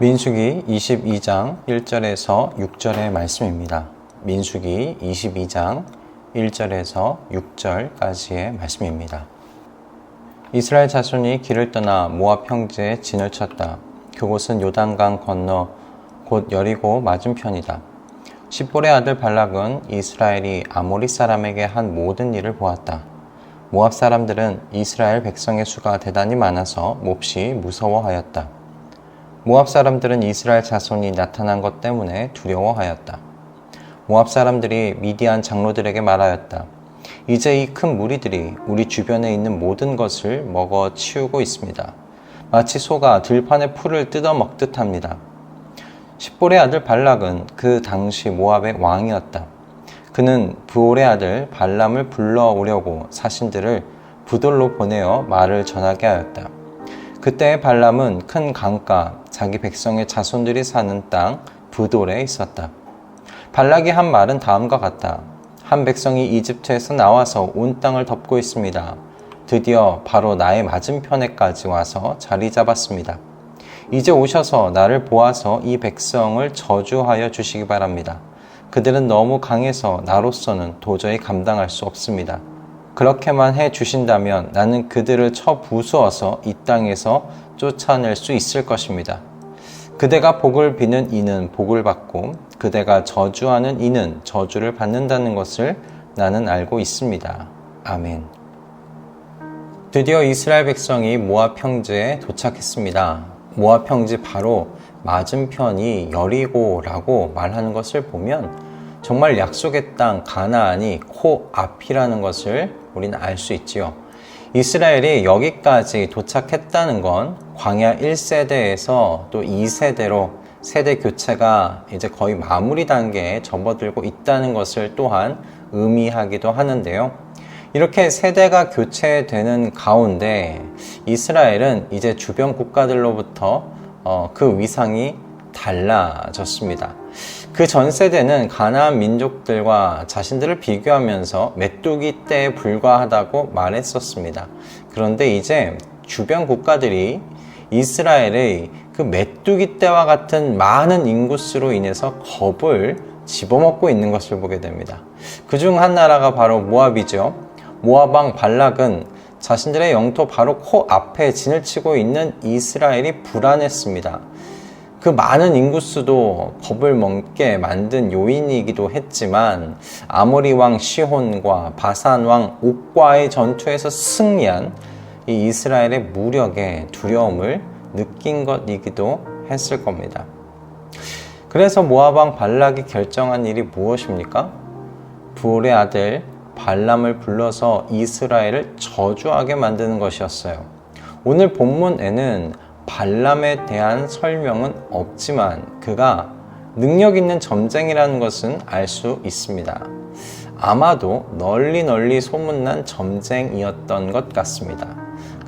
민수기 22장 1절에서 6절의 말씀입니다. 민수기 22장 1절에서 6절까지의 말씀입니다. 이스라엘 자손이 길을 떠나 모압 형제에 진을 쳤다. 그곳은 요단강 건너 곧 여리고 맞은편이다. 십볼의 아들 발락은 이스라엘이 아모리 사람에게 한 모든 일을 보았다. 모압 사람들은 이스라엘 백성의 수가 대단히 많아서 몹시 무서워하였다. 모압 사람들은 이스라엘 자손이 나타난 것 때문에 두려워하였다. 모압 사람들이 미디안 장로들에게 말하였다. 이제 이 큰 무리들이 우리 주변에 있는 모든 것을 먹어 치우고 있습니다. 마치 소가 들판의 풀을 뜯어 먹듯 합니다. 십볼의 아들 발락은 그 당시 모압의 왕이었다. 그는 부올의 아들 발람을 불러오려고 사신들을 부돌로 보내어 말을 전하게 하였다. 그때 발람은 큰 강가 자기 백성의 자손들이 사는 땅 부돌에 있었다. 발락이 한 말은 다음과 같다. 한 백성이 이집트에서 나와서 온 땅을 덮고 있습니다. 드디어 바로 나의 맞은편에까지 와서 자리 잡았습니다. 이제 오셔서 나를 보아서 이 백성을 저주하여 주시기 바랍니다. 그들은 너무 강해서 나로서는 도저히 감당할 수 없습니다. 그렇게만 해 주신다면 나는 그들을 쳐 부수어서 이 땅에서 쫓아낼 수 있을 것입니다. 그대가 복을 비는 이는 복을 받고 그대가 저주하는 이는 저주를 받는다는 것을 나는 알고 있습니다. 아멘. 드디어 이스라엘 백성이 모압 평지에 도착했습니다. 모압 평지 바로 맞은편이 여리고라고 말하는 것을 보면 정말 약속의 땅 가나안이 코앞이라는 것을 우리는 알 수 있지요. 이스라엘이 여기까지 도착했다는 건 광야 1세대에서 또 2세대로 세대 교체가 이제 거의 마무리 단계에 접어들고 있다는 것을 또한 의미하기도 하는데요. 이렇게 세대가 교체되는 가운데 이스라엘은 이제 주변 국가들로부터 어, 그 위상이 달라졌습니다. 그 전 세대는 가나안 민족들과 자신들을 비교하면서 메뚜기 때에 불과하다고 말했었습니다. 그런데 이제 주변 국가들이 이스라엘의 그 메뚜기 때와 같은 많은 인구수로 인해서 겁을 집어먹고 있는 것을 보게 됩니다. 그 중 한 나라가 바로 모압이죠. 모압왕 발락은 자신들의 영토 바로 코앞에 진을 치고 있는 이스라엘이 불안했습니다. 그 많은 인구수도 겁을 먹게 만든 요인이기도 했지만 아모리 왕 시혼과 바산 왕 옥과의 전투에서 승리한 이 이스라엘의 무력에 두려움을 느낀 것이기도 했을 겁니다. 그래서 모압 왕 발락이 결정한 일이 무엇입니까? 부올의 아들 발람을 불러서 이스라엘을 저주하게 만드는 것이었어요. 오늘 본문에는 발람에 대한 설명은 없지만 그가 능력 있는 점쟁이라는 것은 알 수 있습니다. 아마도 널리 널리 소문난 점쟁이였던 것 같습니다.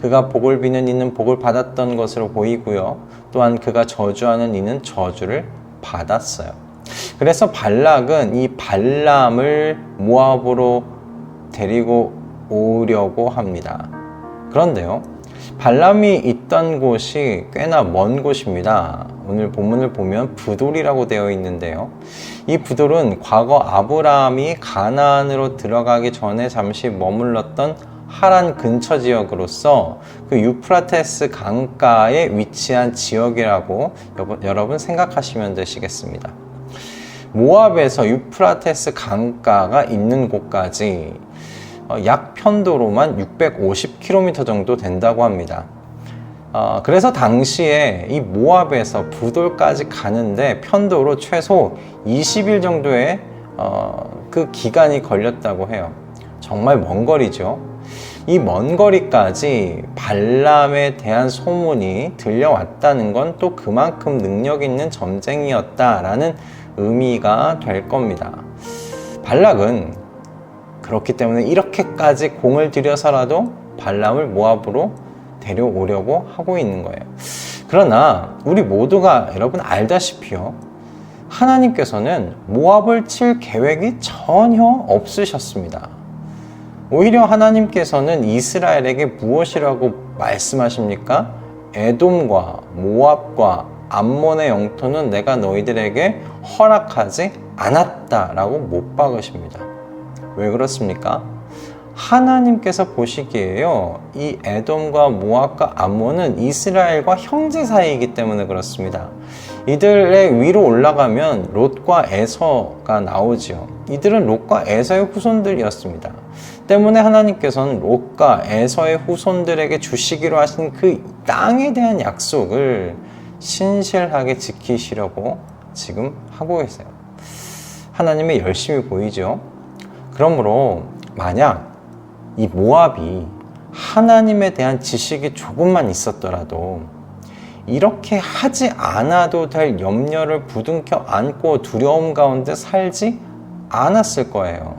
그가 복을 비는 이는 복을 받았던 것으로 보이고요. 또한 그가 저주하는 이는 저주를 받았어요. 그래서 발락은 이 발람을 모압으로 데리고 오려고 합니다. 그런데요. 발람이 있던 곳이 꽤나 먼 곳입니다. 오늘 본문을 보면 부돌이라고 되어 있는데요. 이 부돌은 과거 아브라함이 가나안으로 들어가기 전에 잠시 머물렀던 하란 근처 지역으로서 그 유프라테스 강가에 위치한 지역이라고 여러분 생각하시면 되시겠습니다. 모압에서 유프라테스 강가가 있는 곳까지 어, 약 편도로만 650km 정도 된다고 합니다. 어, 그래서 당시에 이 모압에서 부돌까지 가는데 편도로 최소 20일 정도의 어, 그 기간이 걸렸다고 해요. 정말 먼 거리죠. 이 먼 거리까지 발람에 대한 소문이 들려왔다는 건 또 그만큼 능력 있는 점쟁이였다라는 의미가 될 겁니다. 발락은 그렇기 때문에 이렇게까지 공을 들여서라도 발람을 모압으로 데려오려고 하고 있는 거예요. 그러나 우리 모두가 여러분 알다시피요. 하나님께서는 모압을 칠 계획이 전혀 없으셨습니다. 오히려 하나님께서는 이스라엘에게 무엇이라고 말씀하십니까? 에돔과 모압과 암몬의 영토는 내가 너희들에게 허락하지 않았다라고 못 박으십니다. 왜 그렇습니까? 하나님께서 보시기에요. 이 에돔과 모압과 암몬은 이스라엘과 형제 사이이기 때문에 그렇습니다. 이들의 위로 올라가면 롯과 에서가 나오지요. 이들은 롯과 에서의 후손들이었습니다. 때문에 하나님께서는 롯과 에서의 후손들에게 주시기로 하신 그 땅에 대한 약속을 신실하게 지키시려고 지금 하고 계세요. 하나님의 열심히 보이죠. 그러므로 만약 이 모압이 하나님에 대한 지식이 조금만 있었더라도 이렇게 하지 않아도 될 염려를 부둥켜 안고 두려움 가운데 살지 않았을 거예요.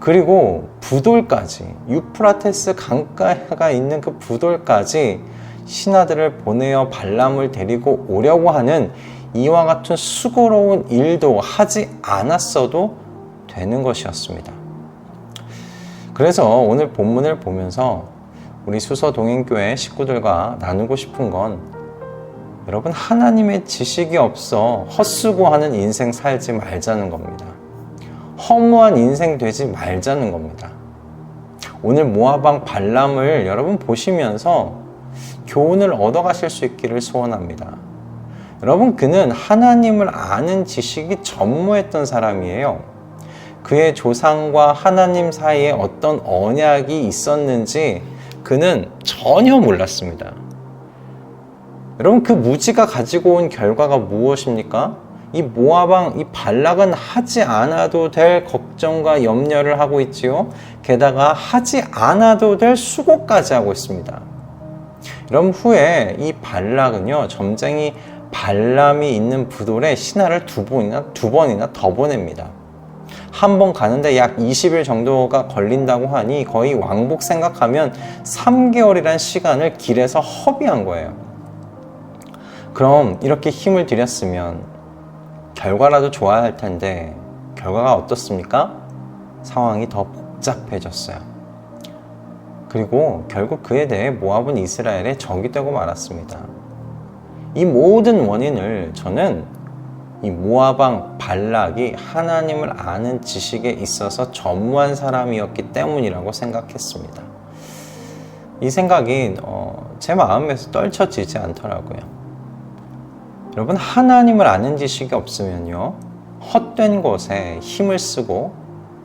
그리고 부돌까지 유프라테스 강가가 있는 그 부돌까지 신하들을 보내어 발람을 데리고 오려고 하는 이와 같은 수고로운 일도 하지 않았어도 되는 것이었습니다. 그래서 오늘 본문을 보면서 우리 수서 동행교회 식구들과 나누고 싶은 건 여러분 하나님의 지식이 없어 헛수고하는 인생 살지 말자는 겁니다. 허무한 인생 되지 말자는 겁니다. 오늘 모아방 발람을 여러분 보시면서 교훈을 얻어 가실 수 있기를 소원합니다. 여러분 그는 하나님을 아는 지식이 전무했던 사람이에요. 그의 조상과 하나님 사이에 어떤 언약이 있었는지 그는 전혀 몰랐습니다. 여러분 그 무지가 가지고 온 결과가 무엇입니까? 이 모아방 이 발락은 하지 않아도 될 걱정과 염려를 하고 있지요. 게다가 하지 않아도 될 수고까지 하고 있습니다. 여러분 후에 이 발락은요 점쟁이 발람이 있는 부돌에 신하를 두 번이나 두 번이나 더 보냅니다. 한 번 가는데 약 20일 정도가 걸린다고 하니 거의 왕복 생각하면 3개월이란 시간을 길에서 허비한 거예요. 그럼 이렇게 힘을 들였으면 결과라도 좋아야 할 텐데 결과가 어떻습니까? 상황이 더 복잡해졌어요. 그리고 결국 그에 대해 모압은 이스라엘의 적이 되고 말았습니다. 이 모든 원인을 저는 이 모아방 발락이 하나님을 아는 지식에 있어서 전무한 사람이었기 때문이라고 생각했습니다. 이 생각이 어, 제 마음에서 떨쳐지지 않더라고요. 여러분 하나님을 아는 지식이 없으면요 헛된 것에 힘을 쓰고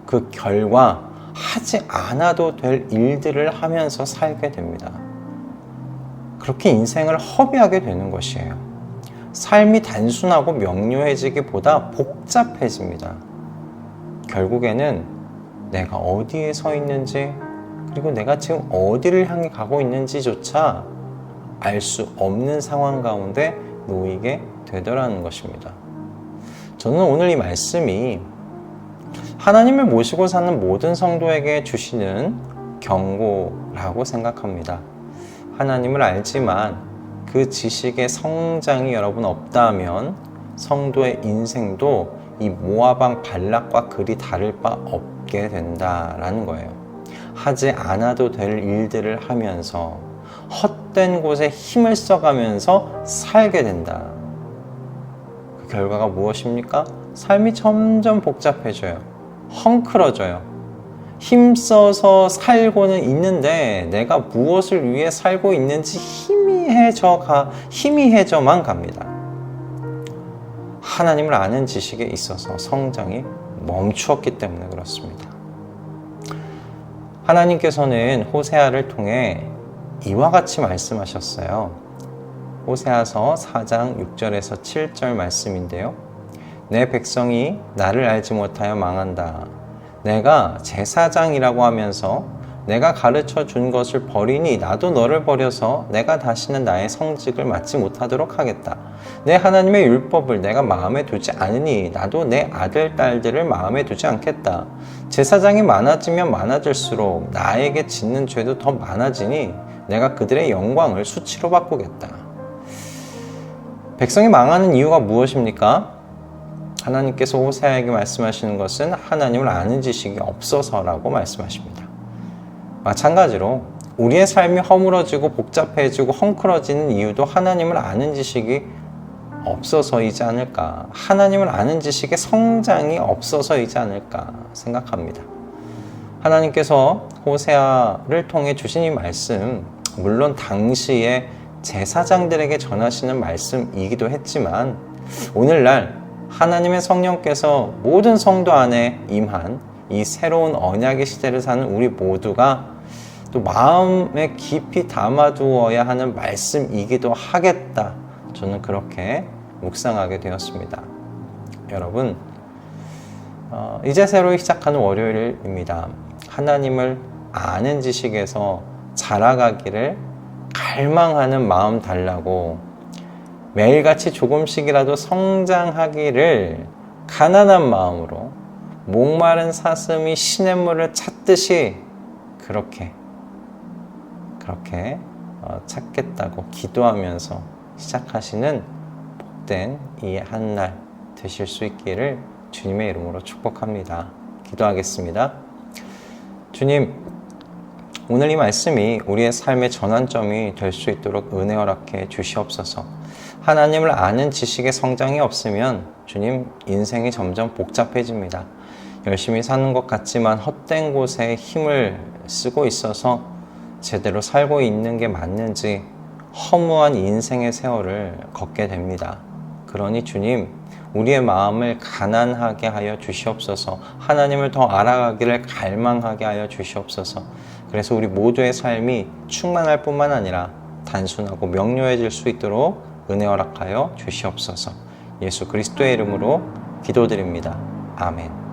그 결과 하지 않아도 될 일들을 하면서 살게 됩니다. 그렇게 인생을 허비하게 되는 것이에요. 삶이 단순하고 명료해지기보다 복잡해집니다. 결국에는 내가 어디에 서 있는지 그리고 내가 지금 어디를 향해 가고 있는지조차 알 수 없는 상황 가운데 놓이게 되더라는 것입니다. 저는 오늘 이 말씀이 하나님을 모시고 사는 모든 성도에게 주시는 경고라고 생각합니다. 하나님을 알지만 그 지식의 성장이 여러분 없다면 성도의 인생도 이 모아방 발락과 그리 다를 바 없게 된다라는 거예요. 하지 않아도 될 일들을 하면서 헛된 곳에 힘을 써가면서 살게 된다. 그 결과가 무엇입니까? 삶이 점점 복잡해져요. 헝클어져요. 힘써서 살고는 있는데 내가 무엇을 위해 살고 있는지 희미해져 가 희미해져만 갑니다. 하나님을 아는 지식에 있어서 성장이 멈추었기 때문에 그렇습니다. 하나님께서는 호세아를 통해 이와 같이 말씀하셨어요. 호세아서 4장 6절에서 7절 말씀인데요. 내 백성이 나를 알지 못하여 망한다. 내가 제사장이라고 하면서 내가 가르쳐 준 것을 버리니 나도 너를 버려서 내가 다시는 나의 성직을 맡지 못하도록 하겠다. 내 하나님의 율법을 내가 마음에 두지 않으니 나도 내 아들, 딸들을 마음에 두지 않겠다. 제사장이 많아지면 많아질수록 나에게 짓는 죄도 더 많아지니 내가 그들의 영광을 수치로 바꾸겠다. 백성이 망하는 이유가 무엇입니까? 하나님께서 호세아에게 말씀하시는 것은 하나님을 아는 지식이 없어서라고 말씀하십니다. 마찬가지로 우리의 삶이 허물어지고 복잡해지고 헝클어지는 이유도 하나님을 아는 지식이 없어서이지 않을까. 하나님을 아는 지식의 성장이 없어서이지 않을까 생각합니다. 하나님께서 호세아를 통해 주신 이 말씀, 물론 당시에 제사장들에게 전하시는 말씀이기도 했지만, 오늘날 하나님의 성령께서 모든 성도 안에 임한 이 새로운 언약의 시대를 사는 우리 모두가 또 마음에 깊이 담아두어야 하는 말씀이기도 하겠다. 저는 그렇게 묵상하게 되었습니다. 여러분, 어, 이제 새로 시작하는 월요일입니다. 하나님을 아는 지식에서 자라가기를 갈망하는 마음 달라고 매일같이 조금씩이라도 성장하기를 가난한 마음으로 목마른 사슴이 시냇물을 찾듯이 그렇게 그렇게 어, 찾겠다고 기도하면서 시작하시는 복된 이 한 날 되실 수 있기를 주님의 이름으로 축복합니다. 기도하겠습니다. 주님, 오늘 이 말씀이 우리의 삶의 전환점이 될 수 있도록 은혜 허락해 주시옵소서. 하나님을 아는 지식의 성장이 없으면 주님 인생이 점점 복잡해집니다. 열심히 사는 것 같지만 헛된 곳에 힘을 쓰고 있어서 제대로 살고 있는 게 맞는지 허무한 인생의 세월을 걷게 됩니다. 그러니 주님, 우리의 마음을 가난하게 하여 주시옵소서. 하나님을 더 알아가기를 갈망하게 하여 주시옵소서. 그래서 우리 모두의 삶이 충만할 뿐만 아니라 단순하고 명료해질 수 있도록 은혜 허락하여 주시옵소서. 예수 그리스도의 이름으로 기도드립니다. 아멘.